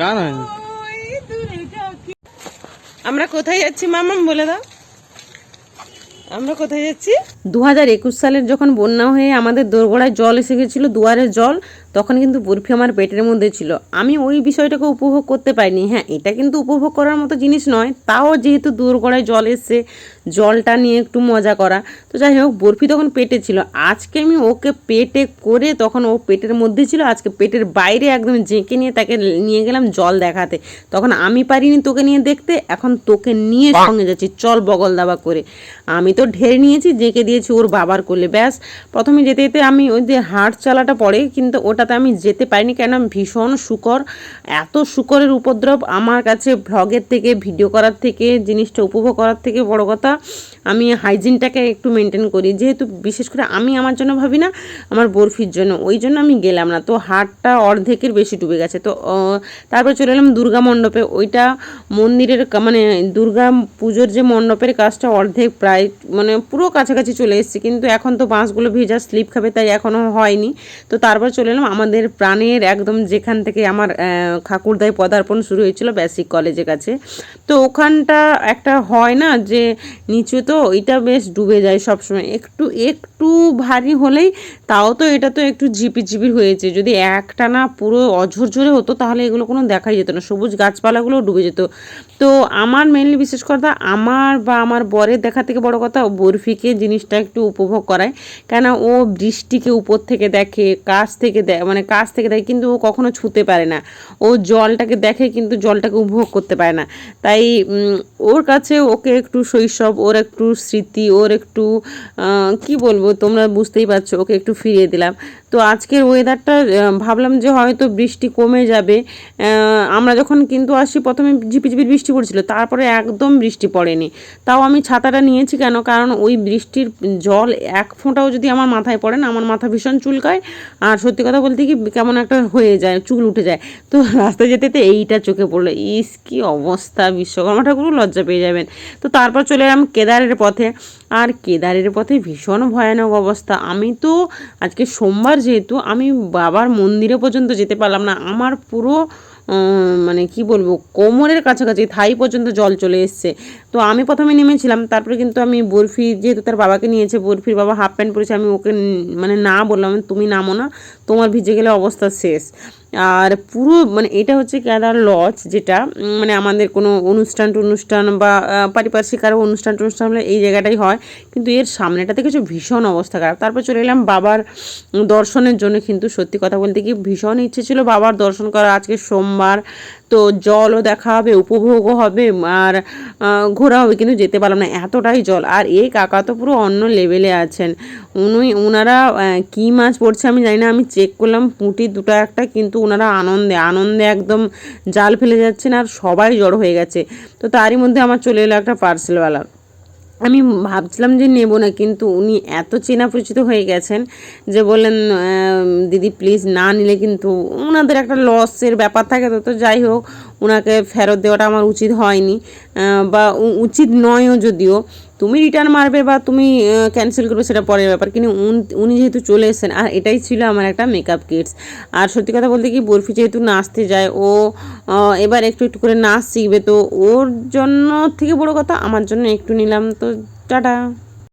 গান হয়নি আমরা কোথায় যাচ্ছি মামাম বলে দাও। আমরা কোথায় যাচ্ছি? দু হাজার একুশ সালের যখন বন্যা হয়ে আমাদের দোরগোড়ায় জল এসে গেছিল দুয়ারে জল তখন কিন্তু বরফি আমার পেটের মধ্যে ছিল। আমি ওই বিষয়টাকে উপভোগ করতে পারিনি। হ্যাঁ এটা কিন্তু উপভোগ করার মতো জিনিস নয় তাও যেহেতু দোরগোড়ায় জল এসছে জলটা নিয়ে একটু মজা করা। তো যাই হোক বরফি তখন পেটে ছিল। আজকে আমি ওকে পেটে করে তখন ও পেটের মধ্যে ছিল আজকে পেটের বাইরে একদম জেঁকে নিয়ে তাকে নিয়ে গেলাম জল দেখাতে। তখন আমি পারিনি তোকে নিয়ে দেখতে এখন তোকে নিয়ে সঙ্গে যাচ্ছি। চল বগল দাবা করে। আমি তো ঢের নিয়েছি জেঁকে দিয়েছি ওর বাবার কোলে ব্যাস। প্রথমে যেতে যেতে আমি ওই যে হাট চালাটা পড়ে কিন্তু ওটাতে আমি যেতে পারিনি কেন ভীষণ শুকর। এত শুকরের উপদ্রব আমার কাছে ভ্লগের থেকে ভিডিও করার থেকে জিনিসটা উপভোগ করার থেকে বড় কথা। আমি হাইজিনটাকে একটু মেনটেন করি। যেহেতু বিশেষ করে আমি আমার জন্য ভাবি না, আমার বরফির জন্য। ওই জন্য আমি গেলাম না। তো হাটটা অর্ধেকের বেশি ডুবে গেছে। তো তারপর চলে এলাম দুর্গা মণ্ডপে। ওইটা মন্দিরের মানে দুর্গা পুজোর যে মণ্ডপের কাজটা অর্ধেক প্রায় মানে পুরো কাছাকাছি চলে এসেছে। কিন্তু এখন তো বাঁশগুলো ভেজা স্লিপ খাবে, তাই এখনও হয়নি। তো তারপর চলে এলাম। আমাদের প্রাণের একদম যেখান থেকে আমার ঠাকুরদায় পদার্পণ শুরু হয়েছিল বেসিক কলেজের কাছে। তো ওখানটা একটা হয় না যে নিচু তো ওইটা বেশ ডুবে যায় সবসময়। একটু একটু ভারী হলেই তাও তো এটা তো একটু ঝিপির ঝিপির হয়েছে। যদি একটানা পুরো অঝরঝরে হতো, তাহলে এগুলো কোনো দেখাই যেত না। সবুজ গাছপালাগুলো ডুবে যেত। তো আমার মেনলি বিশেষ কথা, আমার বা আমার বরের দেখা থেকে বড় কথা বরফিকে জিনিসটা একটু উপভোগ করায়। কেন ও বৃষ্টিকে উপর থেকে দেখে, কাছ থেকে দেয় মানে কাছ থেকে দেখে, কিন্তু ও কখনো ছুতে পারে না। ও জলটাকে দেখে, কিন্তু জলটাকে উপভোগ করতে পারে না। তাই ওর কাছে ওকে একটু শৈশব ওর একটু স্মৃতি, ওর একটু কি বলব, তোমরা বুঝতেই পারছ, ওকে একটু ফিরিয়ে দিলাম। তো আজকের ওয়েদারটা ভাবলাম যে হয়তো বৃষ্টি কমে যাবে। আমরা যখন কিন্তু আসি, প্রথমে ঝিপিঝিপির বৃষ্টি পড়ছিল, তারপরে একদম বৃষ্টি পড়েনি। তাও আমি ছাতাটা নিয়েছি কেন? কারণ ওই বৃষ্টির জল এক ফোঁটাও যদি আমার মাথায় পড়ে না, আমার মাথা ভীষণ চুলকায়। আর সত্যি কথা বলতে কি, কেমন একটা হয়ে যায়, চুল উঠে যায়। তো রাস্তায় যেতে যেতে এইটা চোখে পড়ল। ইস, কি অবস্থা, বিশ্বকর্মা ঠাকুরও লজ্জা পেয়ে যাবেন। তো তারপর চলে এলাম কেদারের পথে। আর কেদারের পথে ভীষণ ভয়ানক অবস্থা। আমি তো আজকে সোমবার যেহেতু আমি বাবার মন্দিরে পর্যন্ত যেতে পারলাম না। আমার পুরো মানে কি বলব, কোমরের কাছাকাছি, থাই পর্যন্ত জল চলে এসছে। তো আমি প্রথমে নেমেছিলাম, তারপরে কিন্তু আমি বরফি, যেহেতু তার বাবাকে নিয়েছে, বরফির বাবা হাফ প্যান্ট পরেছে, আমি ওকে মানে না বললাম তুমি নামো না, তোমার ভিজে গেলে অবস্থা শেষ। আর পুরো মানে এটা হচ্ছে কেদার লজ, যেটা মানে আমাদের কোনো অনুষ্ঠান টনুষ্ঠান বা পারিপার্শ্বিক আরও অনুষ্ঠান টনুষ্ঠান হলে এই জায়গাটাই হয়। কিন্তু এর সামনেটা থেকে কিছু ভীষণ অবস্থা খারাপ। তারপর চলে এলাম বাবার দর্শনের জন্য, কিন্তু সত্যি কথা বলতে কি ভীষণ ইচ্ছে ছিল বাবার দর্শন করা আজকে সোমবার তো জলও দেখা হবে, উপভোগও হবে, আর ঘোরা হবে, কিন্তু যেতে পারলাম না, এতটাই জল। আর এই কাকা তো পুরো অন্য লেভেলে আছেন। উনি ওনারা কী মাছ পড়ছে আমি জানি না, আমি চেক করলাম, পুঁটি দুটো একটা, কিন্তু ওনারা আনন্দে আনন্দে একদম জাল ফেলে যাচ্ছেন, আর সবাই জড়ো হয়ে গেছে। তো তারই মধ্যে আমার চলে এলো একটা পার্সেলওয়ালা আমি ভাবছিলাম যে নেব না, কিন্তু উনি এত চেনা পরিচিত হয়ে গেছেন যে বললেন দিদি প্লিজ না নিলে কিন্তু ওনাদের একটা লসের ব্যাপার থাকে তো তো যাই হোক ওনাকে ফেরত দেওয়াটা আমার উচিত হয়নি। বা উচিত নয়ও যদিও। তুমি রিটার্ন মারবে বা তুমি ক্যান্সেল করবে সেটা পরের ব্যাপার। কিন্তু উন- যেহেতু চলে এসেছেন, আর এটাই ছিল আমার একটা মেকআপ কিটস আর সত্যি কথা বলতে কি, বরফি যেহেতু নাচতে যায়, ও এবার একটু একটু করে নাচ শিখবে, তো ওর জন্য থেকে বড় কথা, আমার জন্য একটু নিলাম, তো টাটা।